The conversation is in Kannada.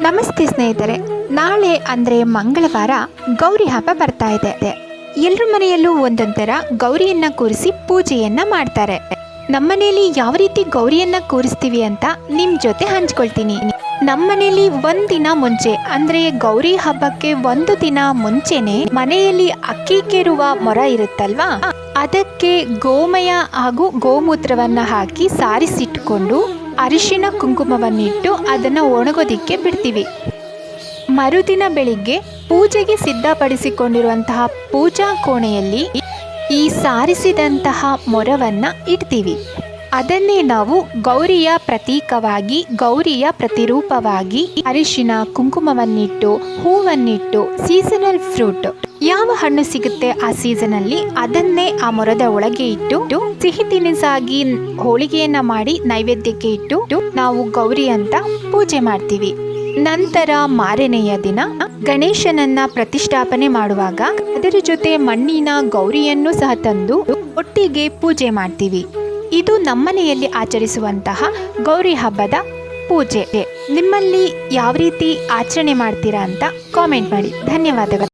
ನಮಸ್ತೆ ಸ್ನೇಹಿತರೆ, ನಾಳೆ ಅಂದರೆ ಮಂಗಳವಾರ ಗೌರಿ ಹಬ್ಬ ಬರ್ತಾ ಇದೆ. ಎಲ್ಲರ ಮನೆಯಲ್ಲೂ ಒಂದೊಂದರ ಗೌರಿಯನ್ನ ಕೂರಿಸಿ ಪೂಜೆಯನ್ನ ಮಾಡ್ತಾರೆ. ನಮ್ಮನೇಲಿ ಯಾವ ರೀತಿ ಗೌರಿಯನ್ನ ಕೂರಿಸ್ತೀವಿ ಅಂತ ನಿಮ್ಮ ಜೊತೆ ಹಂಚ್ಕೊಳ್ತೀನಿ. ನಮ್ಮನೇಲಿ ಒಂದಿನ ಮುಂಚೆ, ಅಂದ್ರೆ ಗೌರಿ ಹಬ್ಬಕ್ಕೆ ಒಂದು ದಿನ ಮುಂಚೆನೆ ಮನೆಯಲ್ಲಿ ಅಕ್ಕಿ ಕೆರುವ ಮೊರ ಇರುತ್ತಲ್ವಾ? ಅದಕ್ಕೆ ಗೋಮಯ ಹಾಗೂ ಗೋಮೂತ್ರವನ್ನ ಹಾಕಿ ಸಾರಿಸಿಟ್ಕೊಂಡು ಅರಿಶಿಣ ಕುಂಕುಮವನ್ನಿಟ್ಟು ಅದನ್ನು ಒಣಗೋದಿಕ್ಕೆ ಬಿಡ್ತೀವಿ. ಮರುದಿನ ಬೆಳಿಗ್ಗೆ ಪೂಜೆಗೆ ಸಿದ್ಧಪಡಿಸಿಕೊಂಡಿರುವಂತಹ ಪೂಜಾ ಕೋಣೆಯಲ್ಲಿ ಈ ಸಾರಿಸಿದಂತಹ ಮೊರವನ್ನು ಇಡ್ತೀವಿ. ಅದನ್ನೇ ನಾವು ಗೌರಿಯ ಪ್ರತೀಕವಾಗಿ, ಗೌರಿಯ ಪ್ರತಿರೂಪವಾಗಿ ಅರಿಶಿನ ಕುಂಕುಮವನ್ನಿಟ್ಟು, ಹೂವನ್ನಿಟ್ಟು ಸೀಸನಲ್ ಫ್ರೂಟ್ ಯಾವ ಹಣ್ಣು ಸಿಗುತ್ತೆ ಆ ಸೀಸನಲ್ಲಿ ಅದನ್ನೇ ಆ ಮೊರದ ಒಳಗೆ ಇಟ್ಟು, ಸಿಹಿ ತಿನಿಸಾಗಿ ಹೋಳಿಗೆಯನ್ನ ಮಾಡಿ ನೈವೇದ್ಯಕ್ಕೆ ಇಟ್ಟು, ನಾವು ಗೌರಿ ಅಂತ ಪೂಜೆ ಮಾಡ್ತೀವಿ. ನಂತರ ಮಾರನೆಯ ದಿನ, ಗಣೇಶನನ್ನ ಪ್ರತಿಷ್ಠಾಪನೆ ಮಾಡುವಾಗ, ಅದರ ಜೊತೆ ಮಣ್ಣಿನ ಗೌರಿಯನ್ನು ಸಹ ತಂದು, ಒಟ್ಟಿಗೆ ಪೂಜೆ ಮಾಡ್ತೀವಿ. ಇದು ನಮ್ಮನೆಯಲ್ಲಿ ಆಚರಿಸುವಂತಹ ಗೌರಿ ಹಬ್ಬದ ಪೂಜೆ. ನಿಮ್ಮಲ್ಲಿ ಯಾವ ರೀತಿ ಆಚರಣೆ ಮಾಡ್ತೀರಾ ಅಂತ ಕಾಮೆಂಟ್ ಮಾಡಿ. ಧನ್ಯವಾದಗಳು.